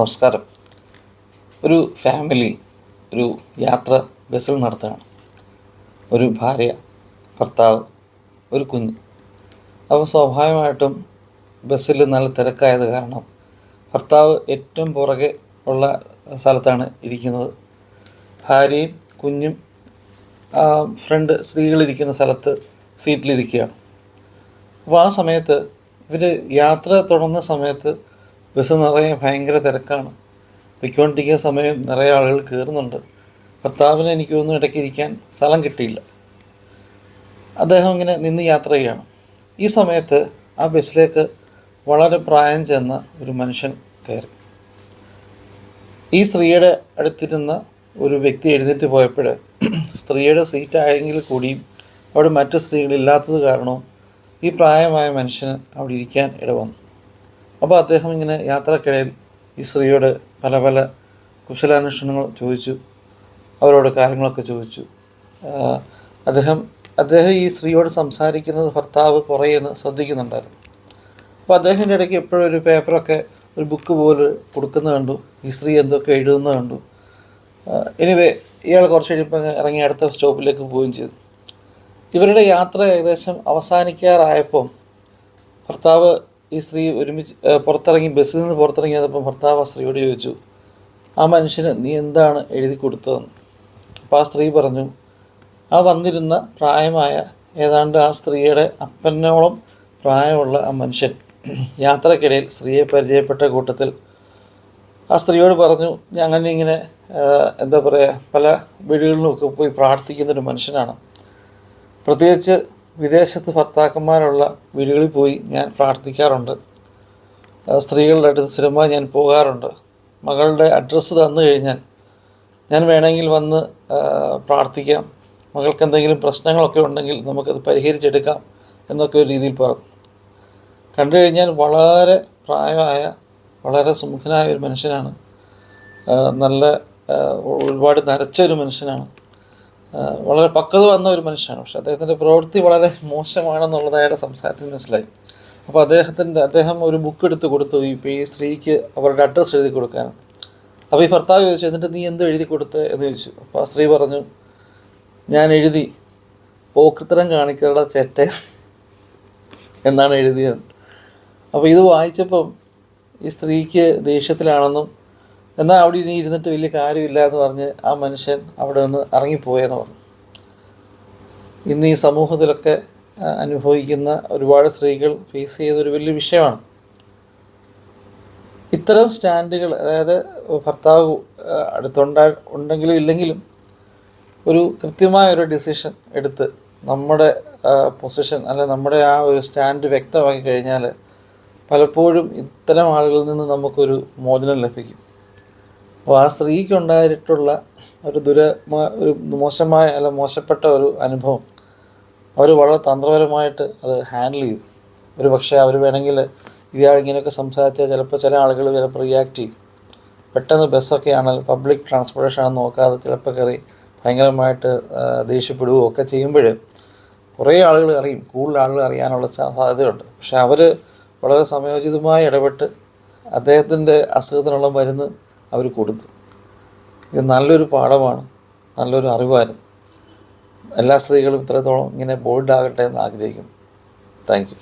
നമസ്കാരം. ഒരു ഫാമിലി ഒരു യാത്ര ബസ്സിൽ നടത്തുകയാണ്. ഒരു ഭാര്യ ഭർത്താവ് ഒരു കുഞ്ഞ്. അപ്പോൾ സ്വാഭാവികമായിട്ടും ബസ്സിൽ നല്ല തിരക്കായത് കാരണം ഭർത്താവ് ഏറ്റവും പുറകെ ഉള്ള സ്ഥലത്താണ് ഇരിക്കുന്നത്. ഭാര്യയും കുഞ്ഞും ഫ്രണ്ട് സ്ത്രീകളിരിക്കുന്ന സ്ഥലത്ത് സീറ്റിലിരിക്കുകയാണ് അപ്പോൾ ആ സമയത്ത് ഇവർ യാത്ര തുടർന്ന സമയത്ത് ബസ് നിറയെ ഭയങ്കര തിരക്കാണ്. പൊയ്ക്കൊണ്ടിരിക്കുന്ന സമയം നിറയെ ആളുകൾ കയറുന്നുണ്ട്. ഭർത്താവിന് എനിക്ക് ഒന്നും ഇടയ്ക്ക് ഇരിക്കാൻ സ്ഥലം കിട്ടിയില്ല. അദ്ദേഹം ഇങ്ങനെ നിന്ന് യാത്ര ചെയ്യുകയാണ് ഈ സമയത്ത് ആ ബസ്സിലേക്ക് വളരെ പ്രായം ചെന്ന ഒരു മനുഷ്യൻ കയറി. ഈ സ്ത്രീയുടെ അടുത്തിരുന്ന ഒരു വ്യക്തി എഴുന്നേറ്റ് പോയപ്പോൾ സ്ത്രീയുടെ സീറ്റായെങ്കിൽ കൂടിയും അവിടെ മറ്റു സ്ത്രീകളില്ലാത്തത് കാരണവും ഈ പ്രായമായ മനുഷ്യന് അവിടെ ഇരിക്കാൻ ഇടവന്നു. അപ്പോൾ അദ്ദേഹം ഇങ്ങനെ യാത്രക്കിടയിൽ ഈ സ്ത്രീയോട് പല പല കുശലാന്വേഷണങ്ങൾ ചോദിച്ചു. അവരോട് കാര്യങ്ങളൊക്കെ ചോദിച്ചു. അദ്ദേഹം അദ്ദേഹം ഈ സ്ത്രീയോട് സംസാരിക്കുന്നത് ഭർത്താവ് കുറേയെന്ന് ശ്രദ്ധിക്കുന്നുണ്ടായിരുന്നു. അപ്പോൾ അദ്ദേഹത്തിന്റെ ഇടയ്ക്ക് എപ്പോഴും ഒരു പേപ്പറൊക്കെ ഒരു ബുക്ക് പോലെ കൊടുക്കുന്ന കണ്ടു. ഈ സ്ത്രീ എന്തൊക്കെ എഴുതുന്ന കണ്ടു. എനിവേ ഇയാൾ കുറച്ച് കഴിയുമ്പോൾ ഇറങ്ങി അടുത്ത സ്റ്റോപ്പിലേക്ക് പോവുകയും ചെയ്തു. ഇവരുടെ യാത്ര ഏകദേശം അവസാനിക്കാറായപ്പം ഭർത്താവ് ഈ സ്ത്രീ ഒരുമിച്ച് പുറത്തിറങ്ങി ബസ്സിൽ നിന്ന് പുറത്തിറങ്ങിയതപ്പം ഭർത്താവ് ആ സ്ത്രീയോട് ചോദിച്ചു ആ മനുഷ്യന് നീ എന്താണ് എഴുതി കൊടുത്തതെന്ന്? അപ്പോൾ ആ സ്ത്രീ പറഞ്ഞു ആ വന്നിരുന്ന പ്രായമായ ഏതാണ്ട് ആ സ്ത്രീയുടെ അപ്പനോളം പ്രായമുള്ള ആ മനുഷ്യൻ യാത്രക്കിടയിൽ സ്ത്രീയെ പരിചയപ്പെട്ട കൂട്ടത്തിൽ ആ സ്ത്രീയോട് പറഞ്ഞു അങ്ങനെ ഇങ്ങനെ എന്താ പറയുക പല വീടുകളിലുമൊക്കെ പോയി പ്രാർത്ഥിക്കുന്നൊരു മനുഷ്യനാണ്. പ്രത്യേകിച്ച് വിദേശത്ത് ഭർത്താക്കന്മാരുള്ള വീടുകളിൽ പോയി ഞാൻ പ്രാർത്ഥിക്കാറുണ്ട്. സ്ത്രീകളുടെ അടുത്ത് സ്ഥിരമായി ഞാൻ പോകാറുണ്ട്. മകളുടെ അഡ്രസ്സ് തന്നു കഴിഞ്ഞാൽ ഞാൻ വേണമെങ്കിൽ വന്ന് പ്രാർത്ഥിക്കാം. മകൾക്ക് എന്തെങ്കിലും പ്രശ്നങ്ങളൊക്കെ ഉണ്ടെങ്കിൽ നമുക്കത് പരിഹരിച്ചെടുക്കാം എന്നൊക്കെ ഒരു രീതിയിൽ പറഞ്ഞു. കണ്ടു കഴിഞ്ഞാൽ വളരെ പ്രായമായ വളരെ സുമുഖനായ ഒരു മനുഷ്യനാണ്. നല്ല ഒരുപാട് നരച്ച ഒരു മനുഷ്യനാണ്. വളരെ പക്വത വന്ന ഒരു മനുഷ്യനാണ്. പക്ഷെ അദ്ദേഹത്തിന്റെ പ്രവൃത്തി വളരെ മോശമാണെന്നുള്ളത് അയാളുടെ സംസാരത്തിൽ മനസ്സിലായി. അപ്പോൾ അദ്ദേഹത്തിന്റെ അദ്ദേഹം ഒരു ബുക്ക് എടുത്ത് കൊടുത്തു ഈ ഈ സ്ത്രീക്ക് അവരുടെ അഡ്രസ്സ് എഴുതി കൊടുക്കാൻ. അപ്പോൾ ഈ ഭർത്താവ് ചോദിച്ചു എന്നിട്ട് നീ എന്ത് എഴുതി കൊടുത്ത്? എന്ന് ചോദിച്ചു. അപ്പോൾ ആ സ്ത്രീ പറഞ്ഞു ഞാൻ എഴുതി പോക്കൃത്തരം കാണിക്കരുടെ ചേട്ടൻ എന്നാണ് എഴുതിയത്. അപ്പോൾ ഇത് വായിച്ചപ്പം ഈ സ്ത്രീക്ക് ദേഷ്യത്തിലാണെന്നും എന്നാൽ അവിടെ ഇനി ഇരുന്നിട്ട് വലിയ കാര്യമില്ല എന്ന് പറഞ്ഞ് ആ മനുഷ്യൻ അവിടെ നിന്ന് ഇറങ്ങിപ്പോയെന്ന് പറഞ്ഞു. ഇന്ന് ഈ സമൂഹത്തിലൊക്കെ അനുഭവിക്കുന്ന ഒരുപാട് സ്ത്രീകൾ ഫേസ് ചെയ്യുന്ന ഒരു വലിയ വിഷയമാണ്. ഇത്തരം സ്റ്റാൻഡുകൾ അതായത് ഭർത്താവ് അടുത്തുണ്ടാ ഉണ്ടെങ്കിലും ഇല്ലെങ്കിലും ഒരു കൃത്യമായ ഒരു ഡിസിഷൻ എടുത്ത് നമ്മുടെ പൊസിഷൻ അല്ലെ നമ്മുടെ ആ ഒരു സ്റ്റാൻഡ് വ്യക്തമാക്കി കഴിഞ്ഞാൽ പലപ്പോഴും ഇത്തരം ആളുകളിൽ നിന്ന് നമുക്കൊരു മോചനം ലഭിക്കും. അപ്പോൾ ആ സ്ത്രീക്ക് ഉണ്ടായിട്ടുള്ള ഒരു ദുര ഒരു മോശമായ അല്ല മോശപ്പെട്ട ഒരു അനുഭവം അവർ വളരെ തന്ത്രപരമായിട്ട് അത് ഹാൻഡിൽ ചെയ്തു. ഒരു പക്ഷേ അവർ വേണമെങ്കിൽ ഇയാൾ ഇങ്ങനെയൊക്കെ സംസാരിച്ചാൽ ചിലപ്പോൾ ചില ആളുകൾ ചിലപ്പോൾ റിയാക്ട് ചെയ്യും. പെട്ടെന്ന് ബസ്സൊക്കെ ആണെങ്കിൽ പബ്ലിക് ട്രാൻസ്പോർട്ടേഷൻ ആണ് നോക്കാതെ ചിലപ്പോൾ കയറി ഭയങ്കരമായിട്ട് ദേഷ്യപ്പെടുകയോ ഒക്കെ ചെയ്യുമ്പോൾ കുറേ ആളുകൾ അറിയും കൂടുതൽ ആളുകൾ അറിയാനുള്ള സാധ്യതയുണ്ട്. പക്ഷെ അവർ വളരെ സമയോചിതമായി ഇടപെട്ട് അദ്ദേഹത്തിന്റെ അസുഖത്തിനുള്ള മരുന്ന് അവർ കൊടുത്തു. ഇത് നല്ലൊരു പാഠമാണ് നല്ലൊരു അറിവായിരുന്നു. എല്ലാ സ്ത്രീകളും ഇത്രത്തോളം ഇങ്ങനെ ബോൾഡാകട്ടെ എന്ന് ആഗ്രഹിക്കുന്നു. താങ്ക്